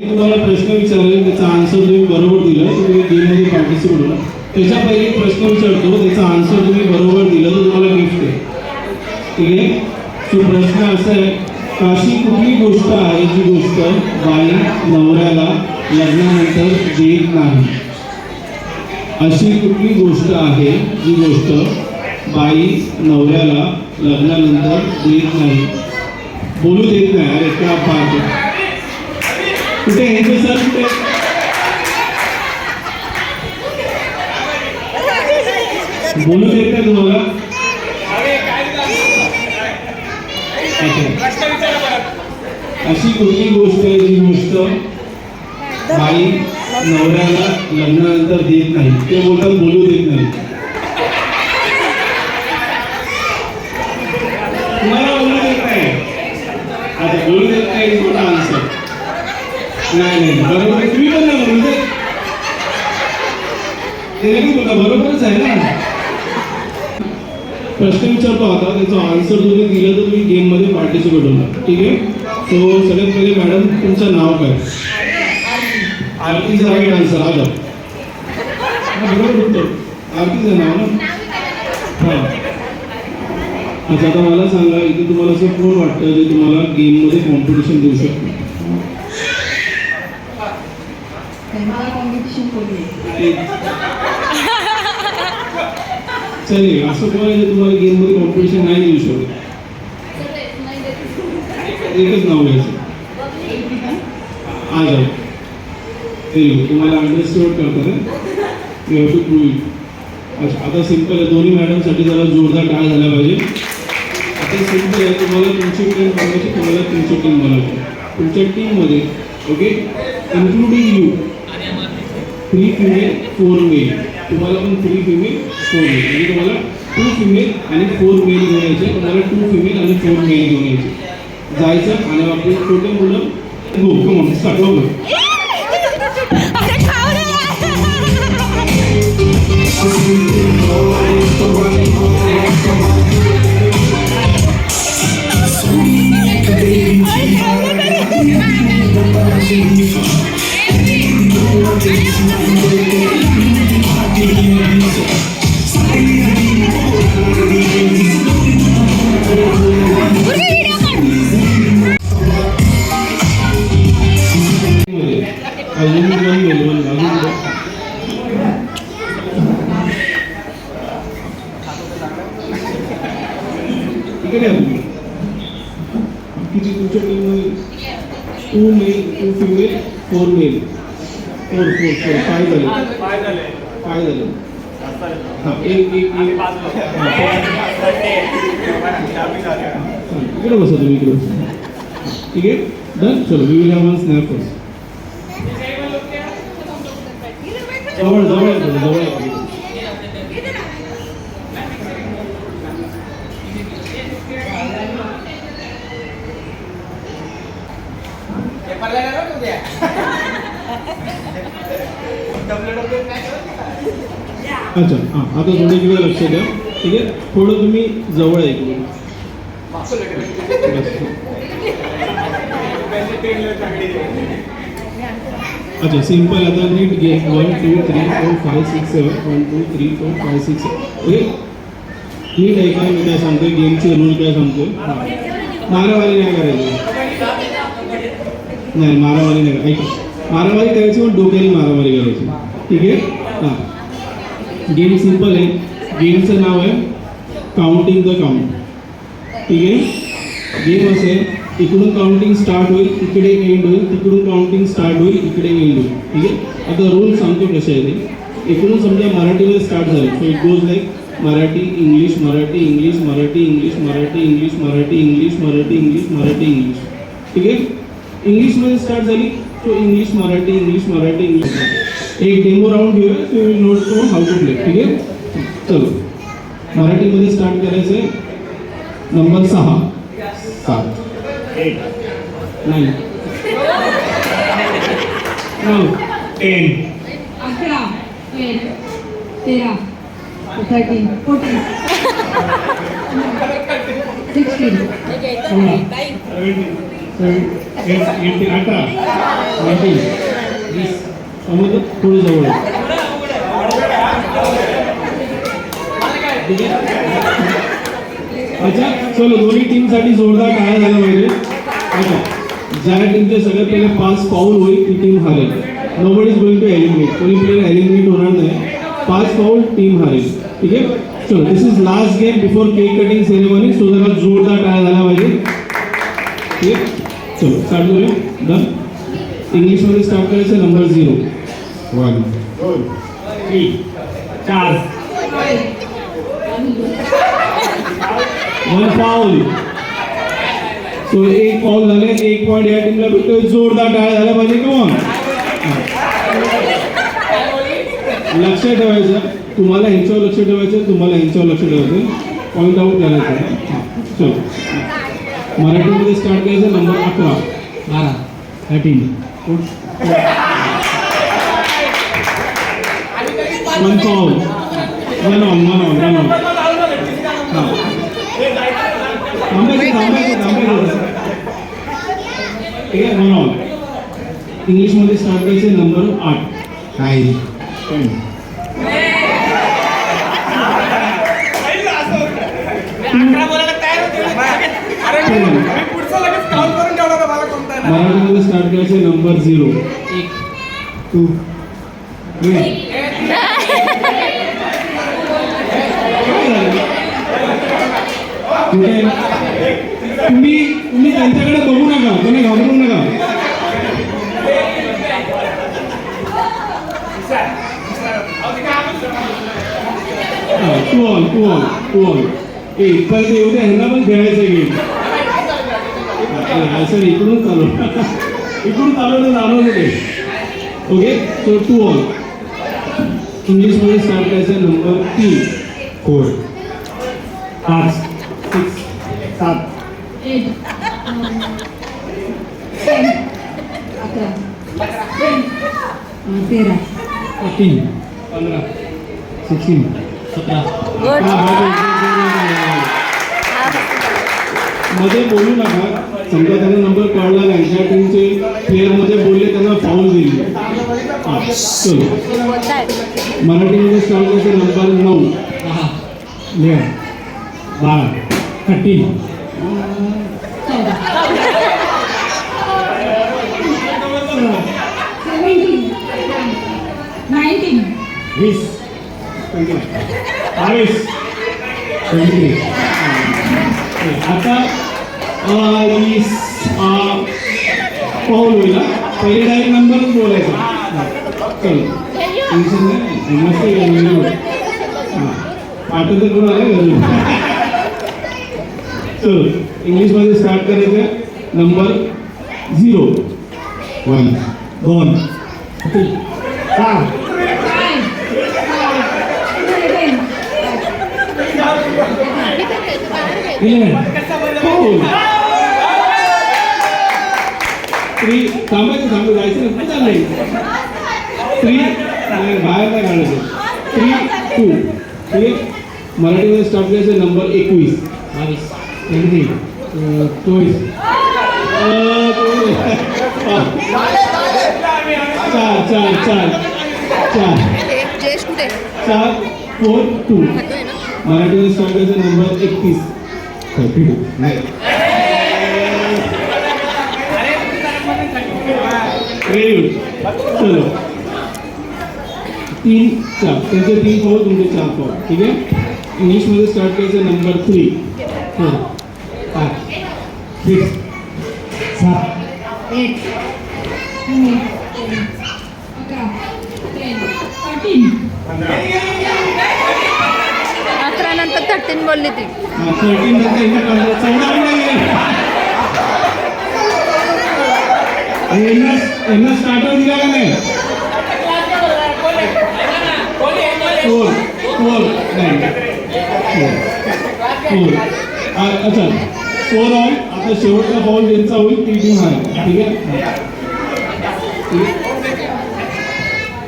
तुम्हाला प्रश्न विचारले त्याचा आन्सर तुम्ही बरोबर दिलं तुम्ही गेममध्ये पार्टिसिपेट होणार त्याच्या पहिले प्रश्न विचारतो त्याचा आन्सर तुम्ही बरोबर दिलं तर तुम्हाला गिफ्ट आहे. ठीक आहे? तो प्रश्न असा आहे अशी कुठली गोष्ट आहे जी गोष्ट बाई नवऱ्याला लग्नानंतर देत नाही? अशी कुठली गोष्ट आहे जी गोष्ट बाई नवऱ्याला लग्नानंतर देत नाही? बोलू देत नाही अरे क्या पाहतो कुठे यांचे सर? कुठे बोलू देत नाही तुम्हाला? अशी कुठली गोष्ट आहे जी गोष्ट बाई नवऱ्याला लग्नानंतर देत नाही? ते बोलतात बोलू देत नाही तुम्हाला बोलू देत नाही आता बोलू देत नाही is not answer. नाही नाही बरोबर आहे. तुम्ही पण नाही बोलू देत ते नाही आहे ना प्रश्न विचारतो आता त्याचा आन्सर तुम्ही दिलं तर तुम्ही गेममध्ये पार्टिसिपेट होणार. ठीक आहे? सो सगळ्यात पहिले मॅडम तुमचं नाव काय? आरतीचं राईट आन्सर आलं. बरोबर उत्तर. आरतीचं नाव ना? हां. अच्छा आता मला सांगा इथे तुम्हाला असं कोण वाटतं जे तुम्हाला गेममध्ये कॉम्पिटिशन देऊ शकतो? कॉम्पिटिशन चालेल. असं कोण तुम्हाला गेममध्ये कॉम्पिटिशन नाही देऊ शकत. एकच नाव घ्यायचं. आ जाओ तुम्हाला अंडरस्टँड करतात you have to prove it अच्छा आता सिंपल आहे. दोन्ही मॅडमसाठी जरा जोरदार टाळ झाला पाहिजे. आता सिंपल आहे. तुम्हाला तुमची टीम बनवायची तुम्हाला तुमची टीम बनवायची. तुमच्या टीममध्ये okay including you three female four male तुम्हाला पण थ्री फिमेल फोर मेल म्हणजे तुम्हाला टू फिमेल आणि फोर मेल घेऊन यायचे तुम्हाला टू फिमेल आणि फोर मेल घेऊन यायचे. जायचं आणि आपले छोटे मुलं हो कमॉन स्टार्ट लवकर अरे खाऊ दे अजून वन मेल वन अजून one. इकडे या तुम्ही किती तुमच्या टीममध्ये two male two female four male four four four five झाले फाय झाले हां एक एक एक इकडे बसा तुम्ही इकडे बसा. ठीक आहे? डन चलो we will have one snap first जवळ जवळ जवळ या थोडं. अच्छा हां आता तुम्ही इकडे लक्ष द्या. ठीक आहे? थोडं तुम्ही जवळ आहे बस. अच्छा सिंपल आता नीट घे. One two three four five six seven one two three four five six okay नीट काय मी काय सांगतोय? गेमचे रूल काय सांगतोय? मारामारी नाही करायची. नाही मारामारी नाही ऐका. मारामारी करायची पण डोक्याने मारामारी करायची. ठीक आहे? हां. गेम सिंपल आहे. गेमचं नाव आहे काउंटिंग द काउंट ठीक आहे? गेम असेल इकडून काउंटिंग स्टार्ट होईल इकडे एंड होईल तिकडून काउंटिंग स्टार्ट होईल इकडे एंड होईल. ठीक आहे? आता रूल सांगतो कसे आहे ते. इकडून समजा मराठीमध्ये स्टार्ट झालं. So it goes like Marathi English Marathi English Marathi English Marathi English Marathi English Marathi English Marathi English ठीक आहे? इंग्लिशमध्ये स्टार्ट झाली. तो English Marathi English Marathi English एक डेमो राऊंड घेऊया so will note to how to play ठीक आहे चलो मराठीमध्ये स्टार्ट करायचं नंबर सहा. सात. नाईन नऊ टेन अकरा. ट्वेल्व तेरा. थर्टीन फोर्टीन सिक्स्टीन एटीन अठरा. नाईन्टीन समजलं थोडी जवळ अच्छा चलो दोन्ही टीमसाठी जोरदार काय झालं पाहिजे अच्छा ज्या टीमचे सगळ्यात पहिले पाच पाऊल होईल ती team हारेल. Nobody is going to eliminate कोणी प्लेअर एलिमिनेट होणार नाही. पाच पाऊल टीम हारेल. ठीक आहे? चलो this is last game before cake cutting ceremony so जरा जोरदार काय झाला पाहिजे. ठीक आहे? चलो स्टार्ट करूया. डन इंग्लिशमध्ये स्टार्ट करायचं नंबर झिरो वन दोन तीन चार वन पाऊल सो एक पाऊल झाले एक पॉईंट या टीमला भेटतोय. जोरदार टाळ्या झाला पाहिजे. किंवा लक्ष ठेवायचं. तुम्हाला ह्यांच्यावर लक्ष ठेवायचं तुम्हाला ह्यांच्यावर लक्ष ठेवायचं पॉईंट आउट करायचं हां, चलो. मराठीमध्ये स्टार्ट करायचं नंबर अकरा. बारा. थर्टीन ठीक आहे वन ऑन इंग्लिशमध्ये स्टार्ट करायचे नंबर आठ. टेन मराठीमध्ये स्टार्ट करायचे नंबर झिरो एक. Two three? तुम्ही तुम्ही त्यांच्याकडे बघू नका. तुम्ही घाबरू नका. टू ऑल टू ए इथपर्यंत येऊ द्या ह्यांना पण खेळायचं गेम सर इकडून चालू इकडून चालवलं जाणवलं ते ओके सो टू ऑल इंग्लिशमध्ये स्टार्ट करायचं नंबर तीन. फोर. पाच. सिक्स. सात. तेरा. फोर्टीन पंधरा. सिक्स्टीन. सतरा. मध्ये बोलू नका. समजा त्यांना नंबर काढला नाही ज्या टीमचे प्लेअरमध्ये बोलले त्यांना फाऊल दिली. मराठीमध्ये स्टार्ट नंबर नऊ. दहा बारा थर्टीन वीस. बावीस आता पाऊल होईल. पहिले डायरेक्ट नंबरच बोलायचा चलो टेन्शन नाही मस्त. पाठवतं कोण आलं घरून चलो इंग्लिशमध्ये स्टार्ट करायचं नंबर झिरो वन दोन इलेवन पाऊल स्त्री थांबायचं थांबं जायचं नाही कुठं चाललंय थ्री बाहेर नाही घालायचं स्त्री टू हे मराठीमध्ये स्टार्ट करायचं नंबर एकवीस बावीस तेवीस चोवीस चार चार चार चार चार फोर टू मराठीमध्ये स्टार्ट करायचं नंबर एकतीस थर्टी टू नाही चलो तीन चार त्यांचे तीन पाऊल तुमचे चार पाऊल ठीक आहे इंग्लिशमध्ये स्टार्ट करायचं नंबर थ्री पाच सिक्स सात एट अकरा नंतर थर्टीन बोलली ती. थर्टीन नंतर त्यांना स्टार्टर दिला का नाही? फोर फोर अच्छा. फोर ऑन आता शेवटचा बॉल ज्यांचा होईल ती टीम आहे. ठीक आहे?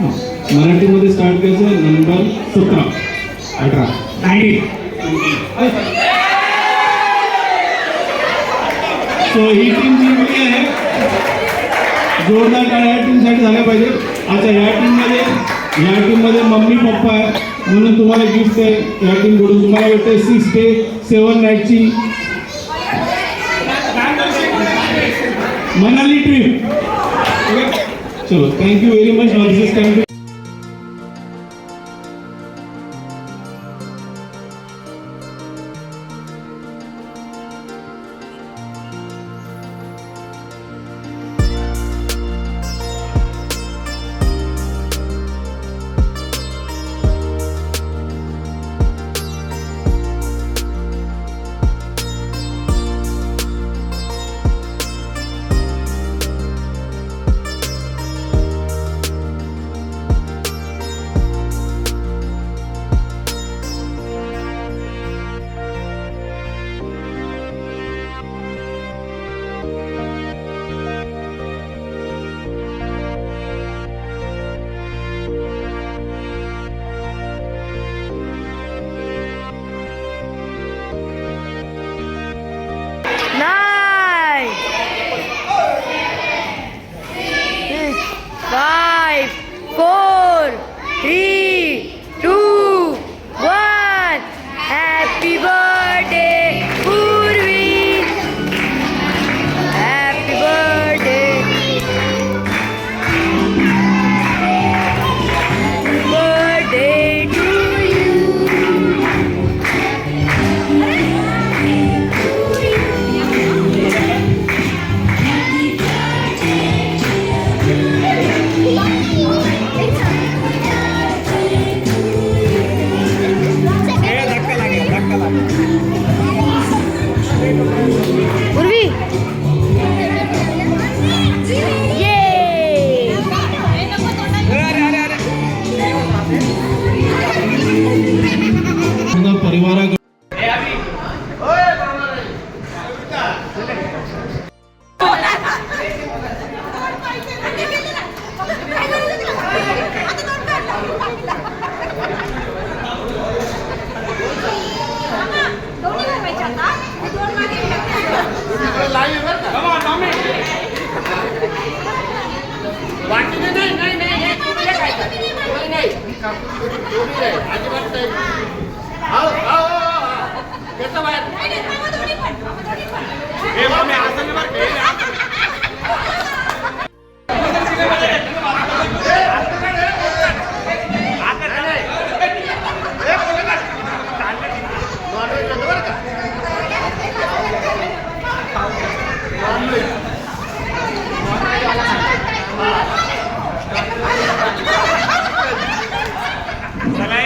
हां. मराठीमध्ये स्टार्ट करायचं नंबर सतरा. अठरा. नाईन्टीन सो ही टीम जिंकली आहे. जोरदार टाळ्या या टीमसाठी झाल्या पाहिजे. आता या टीममध्ये या टीममध्ये मम्मी पप्पा आहे. म्हणून तुम्हाला गिफ्ट आहे. या टीमकडून तुम्हाला भेटते सिक्स डे सेवन नाईटची मनाली ट्रिप चलो thank you very much this thank you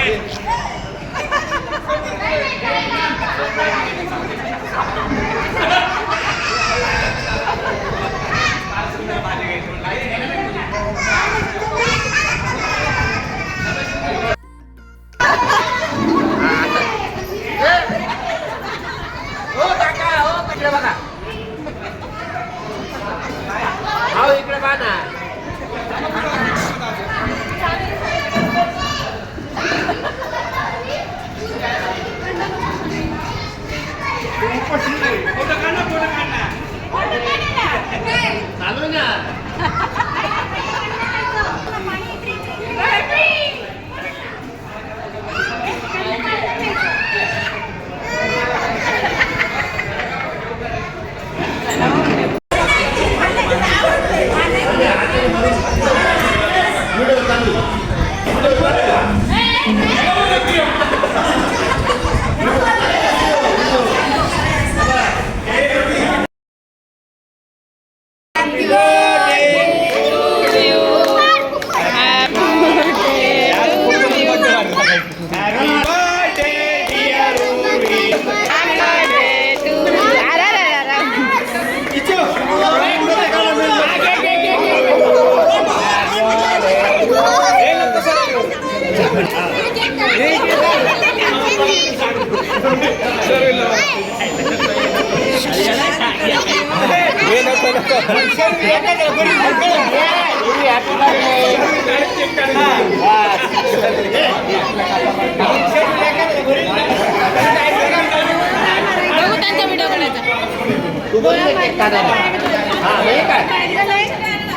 इकडे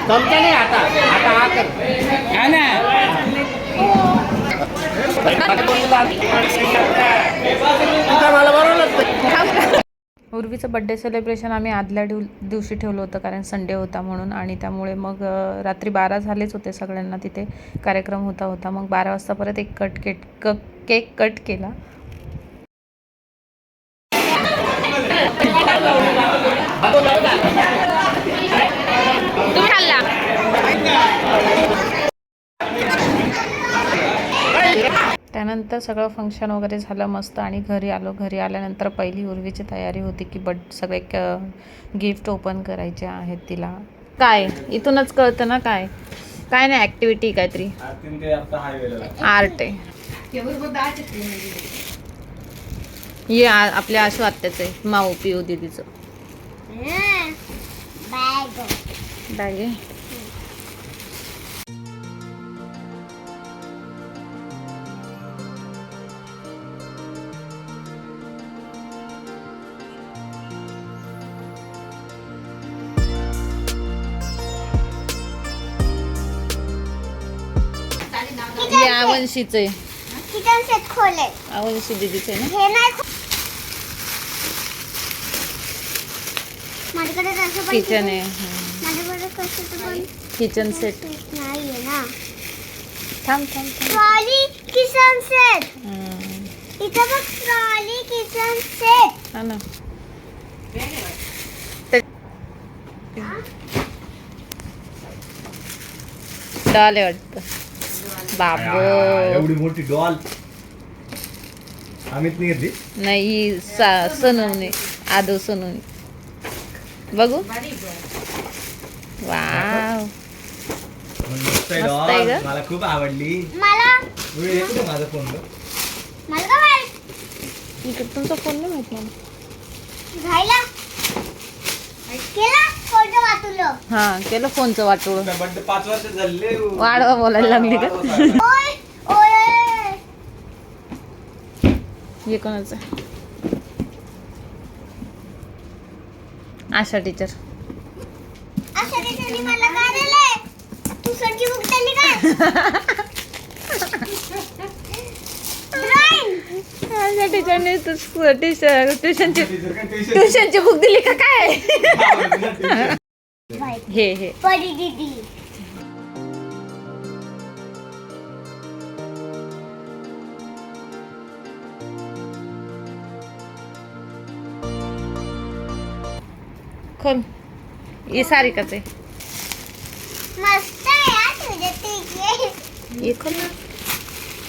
बघू नाही आता. आता हा कर. उर्वीचं बड्डे सेलिब्रेशन आम्ही आदल्या दिव दिवशी ठेवलं होतं कारण संडे होता म्हणून. आणि त्यामुळे मग रात्री बारा झालेच होते सगळ्यांना तिथे. कार्यक्रम होता होता. मग बारा वाजता परत एक कट केट क केक कट केला. तुम्ही त्यानंतर सगळं फंक्शन वगैरे झालं मस्त आणि घरी आलो. घरी आल्यानंतर पहिली उर्वीची तयारी होती की बड सगळे गिफ्ट ओपन करायचे आहेत तिला. काय? इथूनच कळतं ना काय? काय नाही ॲक्टिव्हिटी काहीतरी. आर्ट आहे. ये आपल्या आशू आत्याचं आहे माऊ पिऊ दिदीचं. बॅग आहे. आवनशीचं आहे किचन सेट खोले आवनशी दिदीचं आहे ना? हे नाही खो- माझ्याकडे तसं पण किचन आहे माझ्याकडे कसं पण किचन सेट नाहीये ना. थांब थांब थांब. ट्रॉली किचन सेट हम्म. इथं बघ ट्रॉली किचन सेट हा ना. डॉल आहे वाटतं. बाबो. एवढी मोठी डॉल. आम्हीच नाही घेतली. नाही सा सनवणे आदो सनवणे बघू. वाव. मस्त आहे मस्त आहे डॉल गं. मला खूप आवडली. मला? माझा फोन मला काय माहीत इकडे तुमचा फोन नाही माहीत मला. केला? हा केलं फोनचं वाटोळ. पाच वर्ष झाले. वाढवा बोलायला लागली का. हे कोणाचं? आहे? आशा टीचर असं त्याच्याने मला काय दिलंय तू सनची बुक दिली काय ड्रॉइंग आशा टीचरने टीचर ट्युशनची ट्युशनची बुक दिली का काय? हे हे. परी दीदी. खोल. हे सारिकाच मस्त आहे हा तुझे हे खोल ना.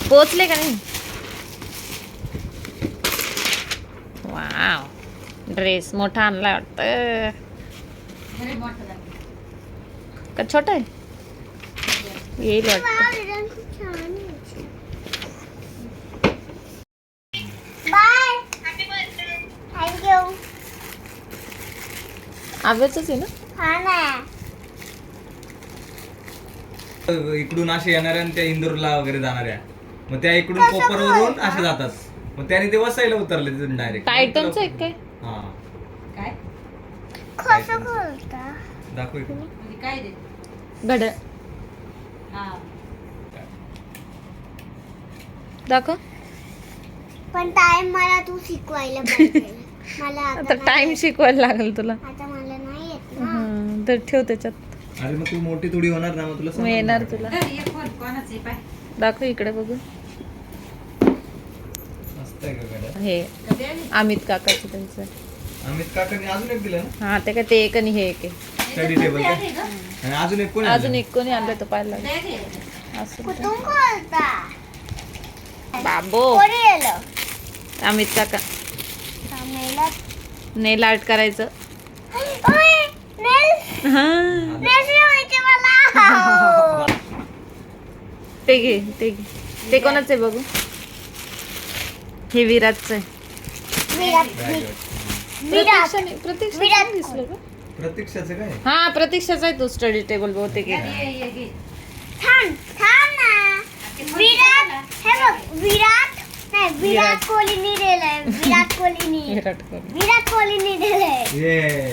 पोचले का नाही? वाव ड्रेस मोठा आणला वाटतं. का? छोटा आहे? येईल आहे ना? हा ना. इकडून असे येणाऱ्या आणि त्या इंदूरला वगैरे जाणाऱ्या. मग त्या इकडून कसं कोपरवरून बोलता? असे जातात. मग त्याने ते वसायला उतरले तिथून डायरेक्ट टायटनचं आहे काय? हा. कसं खोलता दाखव इकडे घड्याळ दाखव. पण टाइम मला तू शिकवायला पाहिजे. मला आता टाइम. शिकवायला लागेल तुला. आता मला नाही येत ना. हं, तर ठेव त्याच्यात. अरे मग तू मोठी थोडी होणार ना मग तुला समजणार. येणार तुला. दाखव इकडे बघू हे अमित काकाचं त्यांचं. अमित काकांनी अजून एक दिलं ना? हा ते काय ते एक आणि हे एक आहे. स्टडी टेबल आणि अजून एक कोणी अजून आणलं? एक कोणी आणलं असं? कुठून खोलता बाबो. कोणी अमित काका. मेला नेल आर्ट करायचं. ओय नेल. हा. नेल शिवायचे मला. ते घे ते घे. ते कोणाचं आहे बघू? हे विराटचं आहे. दिसलं का? प्रतीक्षाचं काय? हा प्रतीक्षाचा आहे तो स्टडी टेबल बहुतेक. आहे. थांब थांब ना. विराट हे बघ विराट नाही विराट कोहलीनी दिलंय विराट कोहलीनी विराट कोहली. विराट कोहलीनी दिलंय ये.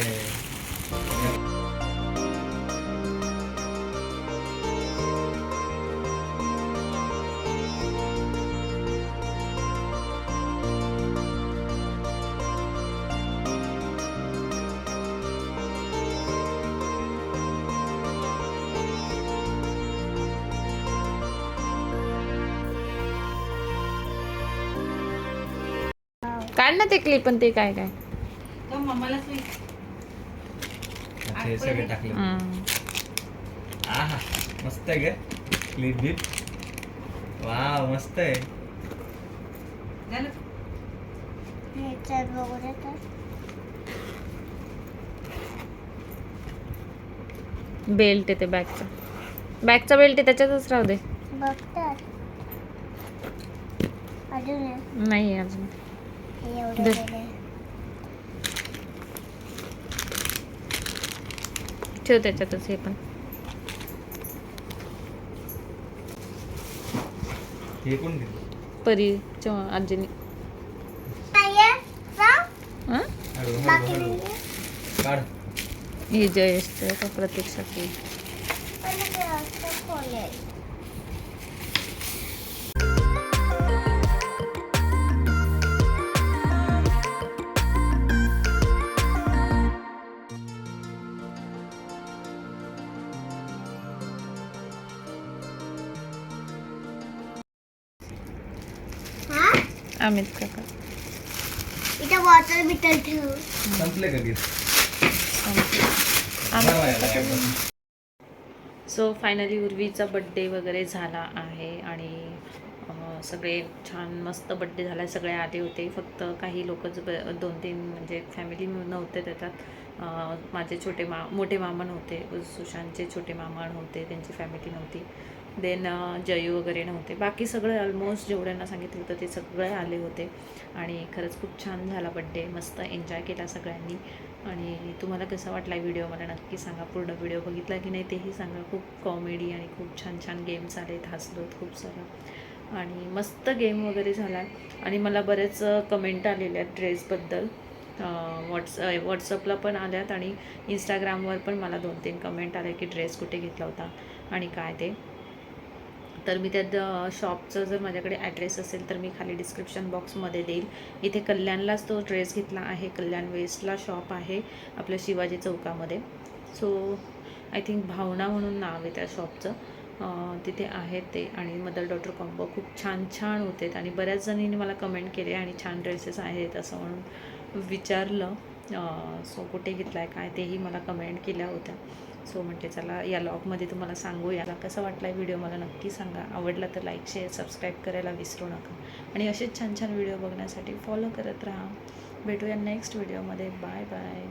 काढ ना ते क्लिप पण ते काय काय. अच्छा हे सगळे टाकले. हम्म. आहा मस्त आहे ग क्लिप बिप. वा मस्त आहे. ह्याच्यात बघू दे तर बेल्ट आहे ते बॅगचा बॅगचा बेल्ट आहे त्याच्यातच राहू दे. बघ तर अजून आहे. नाही आहे अजून. एवढं. ठेव त्याच्यातच हे पण हे कोण दिलं परीच्या आजीने नाहीये? राव? हं? हळू हळू बाकी हळू नाहीये? काढ ही जयेशचं का प्रतीक्षाची अमित काका. इथं वॉटर बिटल ठेव. संपले का अमित सो फायनली उर्वीचा बड्डे वगैरे झाला आहे आणि सगळे छान मस्त बड्डे झाला सगळे आले होते. फक्त काही लोकच ब दोन तीन म्हणजे फॅमिली नव्हते त्याच्यात. माझे छोटे मा मोठे मामा नव्हते. सुशांतचे छोटे मामा नव्हते. त्यांची फॅमिली नव्हती. देन जयू वगैरे नव्हते. बाकी सगळे ऑलमोस्ट जेवढ्यांना सांगितलं होतं ते सगळे आले होते. आणि खरंच खूप छान झाला बड्डे मस्त एन्जॉय केला सगळ्यांनी. आणि तुम्हाला कसा वाटला व्हिडिओ मला नक्की सांगा. पूर्ण व्हिडिओ बघितला की नाही तेही सांगा. खूप कॉमेडी आणि खूप छान छान गेम्स आलेत. हसलोत खूप सारं. आणि मस्त गेम वगैरे झाला. आणि मला बरेच कमेंट आलेल्या आहेत ड्रेसबद्दल व्हॉट्स व्हॉट्सअपला पण आल्यात. आणि इंस्टाग्रामवर पण मला दोन तीन कमेंट आले की ड्रेस कुठे घेतला होता? आणि काय ते? तर मी त्या शॉपचं जर माझ्याकडे ॲड्रेस असेल तर मी खाली डिस्क्रिप्शन बॉक्समध्ये देईल. इथे कल्याणलाच तो ड्रेस घेतला आहे. कल्याण वेस्टला शॉप आहे आपल्या शिवाजी चौकामध्ये. सो आय थिंक भावना म्हणून नाव आहे त्या शॉपचं. तिथे आहेत ते आणि मदर डॉटर कॉम्बो खूप छान छान होते आणि बऱ्याच जणींनी मला कमेंट केले आणि छान ड्रेसेस आहेत असं म्हणून विचारलं. सो कुठे घेतला आहे काय तेही मला कमेंट केल्या होत्या. सो म्हटले चला या लॉगमध्ये तुम्हाला सांगू याला कसा वाटला व्हिडिओ मला नक्की सांगा. आवडला तर लाईक शेअर सबस्क्राईब करायला विसरू नका. आणि असेच छान छान व्हिडिओ बघण्यासाठी फॉलो करत राहा. भेटूया नेक्स्ट व्हिडिओमध्ये. Bye bye.